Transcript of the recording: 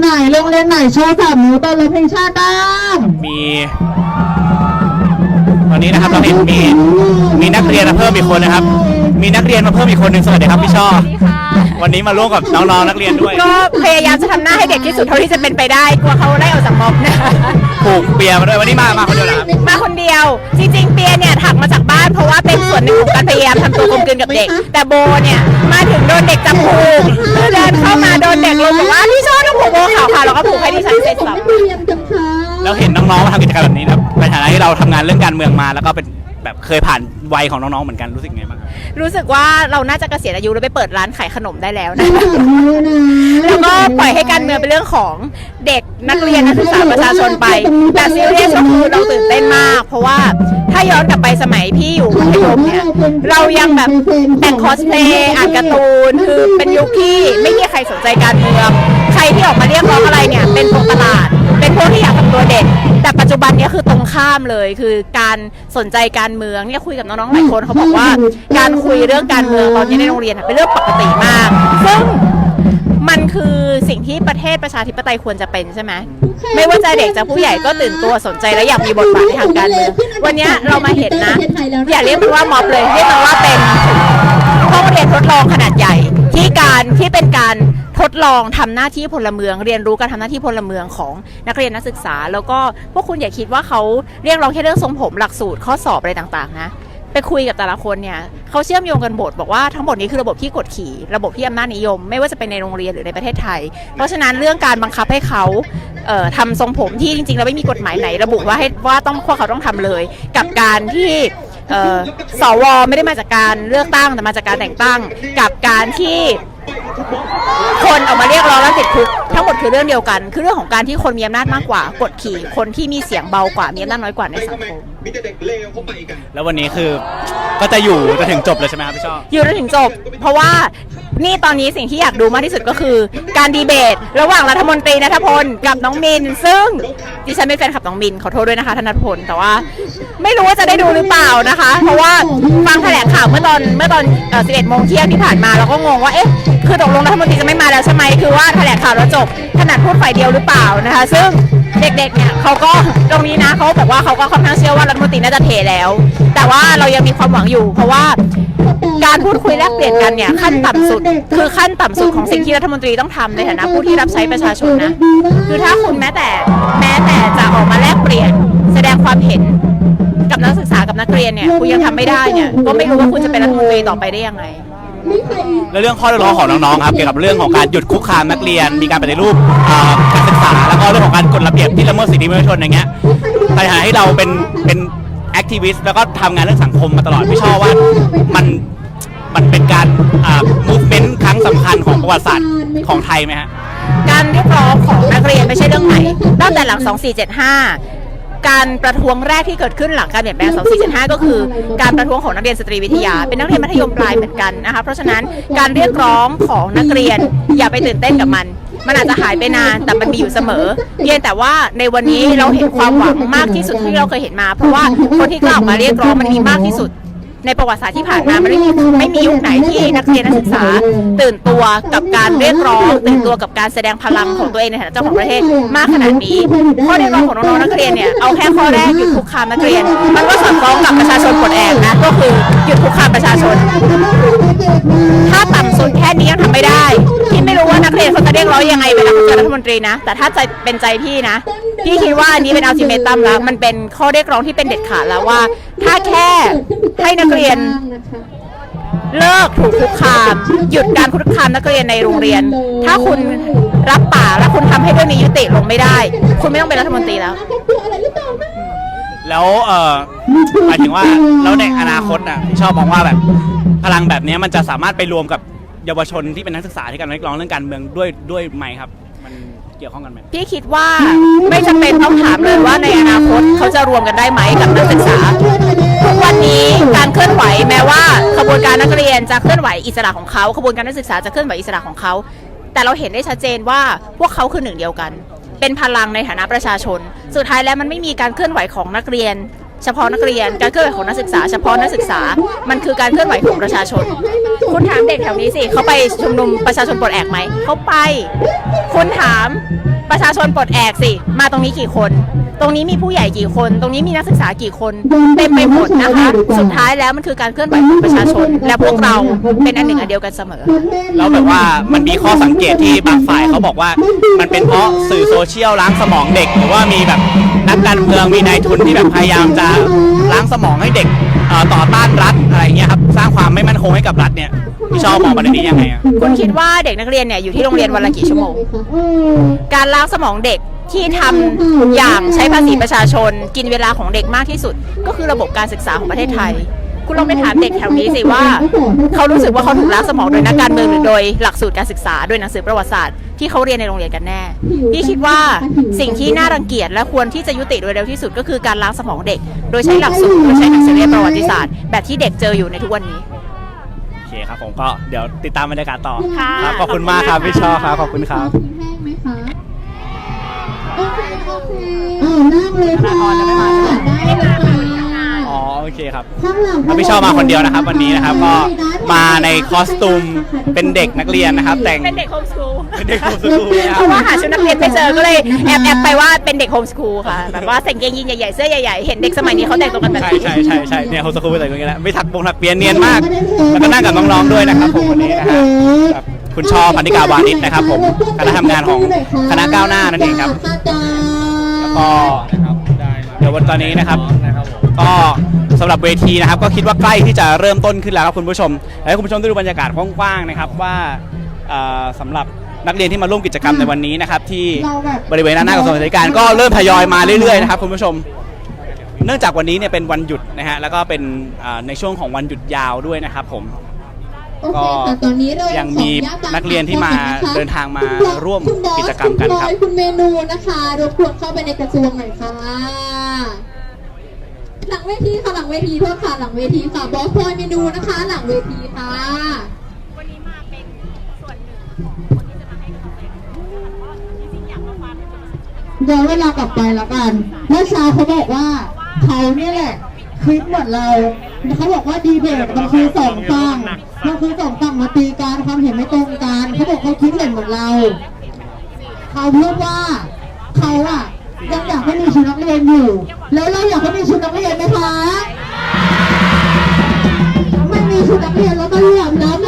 ไหนโรงเรียนไหนโชว์สามนิ้วตอนร้องเพลงชาติบ้างมีตอนนี้นะครับเราเห็นมีมีนักเรียนมาเพิ่มอีกคนนะครับ มีนักเรียนมาเพิ่มอีกคนหนึ่งสวัสดีครับพี่ช่อวันนี้มาร่วมกับน้องๆนักเรียนด้วย ก็พยายามจะทำหน้าให้เด็กที่สุดเท่าที่จะเป็นไปได้ กลัวเขาไล่ออกจากม็อบนะ ผูกเปียมาด้วยวันนี้มามาคนเดียวเหรอครับมาคนเดียว จริงๆ เปียเนี่ยถักมาจากบ้านเพราะว่าเป็นส่วนหนึ่งของการพยายามทำตัวกลมกลืนกับเด็ก แต่โบเนี่ยมาถึงโดนเด็กจับผูกเดินเข้ามาโดนเด็กลงบอกว่าพี่ชอบต้องผูกโบขาวค่ะแล้วก็ผูกให้ดิฉันเสร็จสับเรียนกันค่ะแล้วเห็นน้องๆมาทำกิจกรรมแบบนี้นะครับในฐานะที่เราทำงานเรื่องการเมืองมาแล้วก็เป็น แบบเคยผ่านวัยของน้องๆเหมือนกันรู้สึกไงบ้างครับรู้สึกว่าเราน่าจะเกษียณอายุแล้วไปเปิดร้านขายขนมได้แล้วนะสามนิ้วนะ แล้วก็ปล่อยให้การเมืองเป็นเรื่องของเด็กนักเรียนนักศึกษาประชาชนไป แต่ซีเรียสก็คือเราตื่นเต้นมาก เพราะว่าถ้าย้อนกลับไปสมัยพี่อยู่มัธยมเนี่ยเรายังแบบแต่งคอสเพลย์อ่านการ์ตูนคือเป็นยุคที่ไม่มีใครสนใจการเมือง ใครที่ออกมาเรียกร้องอะไรเนี่ย ที่อยากทำตัวเด่นแต่ปัจจุบันเนี้คือตรงข้ามเลยคือการสนใจการเมืองเนี่ยคุยกับน้องๆหลายคนเขาบอกว่า การคุยเรื่องการเมืองตอนนี้ในโรงเรียนอะเป็นเรื่องปกติมาก ซึ่งมันคือสิ่งที่ประเทศประชาธิปไตยควรจะเป็นใช่ไหมไม่ว่าจะเด็กจะผู้ใหญ่ก็ตื่นตัวสนใจและอยากมีบทบาทในทางการเมืองวันเนี้ยเรามาเห็นนะ อย่าเรียกมันว่าม็อบเลยเรียกมันว่าเป็นห้องเรียนทดลองขนาดใหญ่ที่การที่เป็นการ ทดลองทำหน้าที่พลเมือง เรียนรู้การทำหน้าที่พลเมืองของนักเรียนนักศึกษา แล้วก็พวกคุณอย่าคิดว่าเขาเรียกร้องแค่เรื่องทรงผมหลักสูตรข้อสอบอะไรต่างๆนะไปคุยกับแต่ละคนเนี่ยเขาเชื่อมโยงกันหมดบอกว่าทั้งหมดนี้คือระบบที่กดขี่ ระบบที่อำนาจนิยม ไม่ว่าจะเป็นในโรงเรียนหรือในประเทศไทย เพราะฉะนั้นเรื่องการบังคับให้เขาเอ่อทำทรงผมที่จริงๆแล้วไม่มีกฎหมายไหน ระบุว่าให้ว่าต้องพวกเขาต้องทำเลย กับการที่สวไม่ได้มาจากการเลือกตั้งแต่มาจากการแต่งตั้ง กับการที่ คนออกมาเรียกร้องแล้วติดคุกทั้งหมดคือเรื่องเดียวกัน คือเรื่องของการที่คนมีอำนาจมากกว่ากดขี่คนที่มีเสียงเบากว่ามีอำนาจน้อยกว่าในสังคมมีแต่เด็กเลวเข้าไปกัน แล้ววันนี้คือก็จะอยู่จนถึงจบเลยใช่ไหมครับพี่ช่ออยู่จนถึงจบ เพราะว่านี่ตอนนี้สิ่งที่อยากดูมากที่สุดก็คือ การดีเบต ระหว่างรัฐมนตรีนัทพลกับน้องมิน ซึ่งดิฉันเป็นแฟนคลับน้องมินขอโทษด้วยนะคะธนทพลแต่ว่า ไม่รู้ว่าจะได้ดูหรือเปล่านะคะ เพราะว่าฟังแถลงข่าวเมื่อตอนเมื่อตอนเอ่อ11โมงเที่ยงที่ผ่านมาเราก็งงว่าเอ๊ะ คือตกลงรัฐมนตรีจะไม่มาแล้วใช่ไหมคือว่าแถลงข่าวแล้วจบขนาดพูดฝ่ายเดียวหรือเปล่านะคะ ซึ่งเด็กๆเนี่ยเขาก็ตรงนี้นะเขาบอกว่าเขาก็ค่อนข้างเชื่อว่ารัฐมนตรีน่าจะเทแล้ว แต่ว่าเรายังมีความหวังอยู่ เพราะว่าการพูดคุยแลกเปลี่ยนกันเนี่ยขั้นต่ำสุด คือขั้นต่ำสุดของสิ่งที่รัฐมนตรีต้องทำในฐานะผู้ที่รับใช้ประชาชนนะคือถ้าคุณแม้แต่แม้แต่จะออกมาแลกเปลี่ยนแสดงความเห็นกับนักศึกษากับนักเรียนเนี่ยคุณยังทำไม่ได้เนี่ยก็ไม่รู้ว่าคุณจะเป็นรัฐมนตรีต่อไปได้ยังไง แล้วเรื่องข้อเรียกร้องของน้องๆครับเกี่ยวกับเรื่องของการหยุดคุกคามนักเรียน มีการปฏิรูปอ่าการศึกษาแล้วก็เรื่องของการกฎระเบียบที่ละเมิดสิทธิมนุษยชนอย่างเงี้ยในฐานะที่เราเป็นเป็นแอคทิวิสต์แล้วก็ทำงานเรื่องสังคมมาตลอดพี่ชอบว่ามันมันเป็นการอ่า movement ครั้งสำคัญของประวัติศาสตร์ของไทยไหมฮะ การเรียกร้องของนักเรียนไม่ใช่เรื่องใหม่ตั้งแต่หลัง 2475 การประท้วงแรกที่เกิดขึ้นหลังการเปลี่ยนแปลง 2475 ก็คือการประท้วงของนักเรียนสตรีวิทยา เป็นนักเรียนมัธยมปลายเหมือนกันนะคะ เพราะฉะนั้นการเรียกร้องของนักเรียนอย่าไปตื่นเต้นกับมัน มันอาจจะหายไปนานแต่มันมีอยู่เสมอ เพียงแต่ว่าในวันนี้เราเห็นความหวังมากที่สุดที่เราเคยเห็นมา เพราะว่าคนที่กล้าออกมาเรียกร้องมันมีมากที่สุด ในประวัติศาสตร์ที่ผ่านมามันไม่มีไม่มียุคไหนที่นักเรียนนักศึกษา ตื่นตัวกับการเรียกร้อง ตื่นตัวกับการแสดงพลังของตัวเองในฐานะเจ้าของประเทศมากขนาดนี้ข้อเรียกร้องของน้องๆนักเรียนเนี่ยเอาแค่ข้อแรกหยุดคุกคามนักเรียน มันก็สอดคล้องกับประชาชนปลดแอกนะก็คือหยุดคุกคามประชาชน ถ้าต่ำสุดแค่นี้ยังทำไม่ได้ รู้ว่านักเรียนเขาจะเรียกร้องยังไงเวลาเขาเจอรัฐมนตรีนะ แต่ถ้าใจเป็นใจพี่นะ พี่คิดว่าอันนี้เป็นอัลติเมตัมแล้ว มันเป็นข้อเรียกร้องที่เป็นเด็ดขาดแล้วว่า ถ้าแค่ให้นักเรียนเลิกถูกคุกคาม หยุดการคุกคามนักเรียนในโรงเรียน ถ้าคุณรับปากและคุณทำให้เรื่องนี้ยุติลงไม่ได้ คุณไม่ต้องเป็นรัฐมนตรีแล้ว แล้วเออหมายถึงว่าแล้วในอนาคตอะพี่ชอบมองว่าแบบพลังแบบเนี้ยมันจะสามารถไปรวมกับ เยาวชนที่เป็นนักศึกษาที่กำลังเรียกร้องเรื่องการเมืองด้วยด้วยไหมครับ มันเกี่ยวข้องกันไหมพี่คิดว่าไม่จำเป็นต้องถามเลยว่าในอนาคตเขาจะรวมกันได้ไหมกับนักศึกษา ทุกวันนี้การเคลื่อนไหวแม้ว่าขบวนการนักเรียนจะเคลื่อนไหวอิสระของเขาขบวนการนักศึกษาจะเคลื่อนไหวอิสระของเขา แต่เราเห็นได้ชัดเจนว่าพวกเขาคือหนึ่งเดียวกัน เป็นพลังในฐานะประชาชน สุดท้ายแล้วมันไม่มีการเคลื่อนไหวของนักเรียน เฉพาะนักเรียน การเคลื่อนไหวของนักศึกษา เฉพาะนักศึกษา มันคือการเคลื่อนไหวของประชาชน คุณถามเด็กแถวนี้สิเขาไปชุมนุมประชาชนปลดแอกไหมเขาไป คุณถามประชาชนปลดแอกสิ มาตรงนี้กี่คน ตรงนี้มีผู้ใหญ่กี่คน ตรงนี้มีนักศึกษากี่คน เต็มไปหมดนะคะ สุดท้ายแล้วมันคือการเคลื่อนไหวของประชาชน และพวกเราเป็นอันหนึ่งอันเดียวกันเสมอ แล้วแบบว่ามันมีข้อสังเกตที่บางฝ่ายเขาบอกว่า มันเป็นเพราะสื่อโซเชียลล้างสมองเด็กหรือว่ามีแบบ นักการเมืองมีนายทุนที่แบบพยายามจะล้างสมองให้เด็กต่อต้านรัฐอะไรเงี้ยครับสร้างความไม่มั่นคงให้กับรัฐเนี่ยพี่ชอบมองประเด็นนี้ยังไงอะคุณคิดว่าเด็กนักเรียนเนี่ยอยู่ที่โรงเรียนวันละกี่ชั่วโมง การล้างสมองเด็กที่ทำอย่างใช้ภาษีประชาชน กินเวลาของเด็กมากที่สุด ก็คือระบบการศึกษาของประเทศไทย คุณลองไปถามเด็กแถวนี้สิว่า เขารู้สึกว่าเขาถูกล้างสมองโดยนักการเมืองหรือโดยหลักสูตรการศึกษาโดยหนังสือประวัติศาสตร์ที่เขาเรียนในโรงเรียนกันแน่ พี่คิดว่าสิ่งที่น่ารังเกียจและควรที่จะยุติโดยเร็วที่สุดก็คือการล้างสมองเด็ก โดยใช้หลักสูตรโดยใช้หนังสือเรียนประวัติศาสตร์แบบที่เด็กเจออยู่ในทุกวันนี้โอเคครับผมก็เดี๋ยวติดตามบรรยากาศต่อค่ะครับขอบคุณมากครับพี่ชอบครับขอบคุณครับแห้งไหมคะโอเคโอเคอ่านั่งเลยค่ะได้เลยค่ะ อ๋อโอเคครับข้างหลังพี่ชอบมาคนเดียวนะครับ วันนี้นะครับก็มาในคอสตูมเป็นเด็กนักเรียนนะครับ แต่งเป็นเด็กโฮมสคูลเป็นเด็กโฮมสกูลนะคเพรับ ราะว่าหาชุดนักเรียนไม่เจอก็เลยแอบแอบไปว่าเป็นเด็กโฮมสคูลค่ะ แบบว่าใส่กางเกงยีนใหญ่ๆ เสื้อใหญ่ๆ เห็นเด็กสมัยนี้เขาแต่งตัวกันแบบใช่นี้ใช่ใช่ใช่เนี่ยโฮมสกูลเป็นอย่างนี้แหละไม่ถักปงถักเปียนเนียนมาก แล้วก็นั่งกับน้องๆด้วยนะครับผมวันนี้นะฮะครับคุณชอพันธิกาวานิชนะครับ ผมคณะทำงานของคณะก้าวหน้านั่นเองครับ แล้วก็เดี๋ย วันตอนนี้นะครับ ก็สำหรับเวทีนะครับ ก็คิดว่าใกล้ที่จะเริ่มต้นขึ้นแล้วครับคุณผู้ชมให้คุณผู้ชมได้ดูบรรยากาศกว้างๆนะครับว่าเอ่อสำหรับนักเรียนที่มาร่วมกิจกรรมในวันนี้นะครับ ที่บริเวณด้านหน้ากระทรวงศึกษาธิการก็เริ่มทยอยมาเรื่อยๆนะครับคุณผู้ชม เนื่องจากวันนี้เนี่ยเป็นวันหยุดนะฮะแล้วก็เป็นอ่าในช่วงของวันหยุดยาวด้วยนะครับผม ก็ยังมีนักเรียนที่มาเดินทางมาร่วมกิจกรรมกันครับณอยคุณเมนูนะคะรบกวนเข้าไปในกระทรวงหน่อยค่ะ หลังเวทีค่ะหลังเวทีโทษค่ะหลังเวทีค่ะบอสพลอยเมนูนะคะ หลังเวทีค่ะวันนี้มาเป็นส่วนหนึ่งของคนที่จะมาให้กำลังใจก็จริงๆอยากมาฟังย้อนเวลากลับไปแล้วกัน เมื่อเช้าเขาบอกว่าเขาเนี่ยแหละคลิปหมดเราเขาบอกว่าดีเบตมันคือสองฝั่งมันคือสองฝั่งมาตีกันความเห็นไม่ตรงกันเขาบอกเขาคิดเห็นเหมือนเรา เขาพูดว่าเขาอะยังอยากให้มี เรียนอยู่ แล้วเราอยากให้มีชุดนักเรียนไหมคะไม่มีชุดนักเรียนแล้วก็เหลี่ยมแล้วหน่อย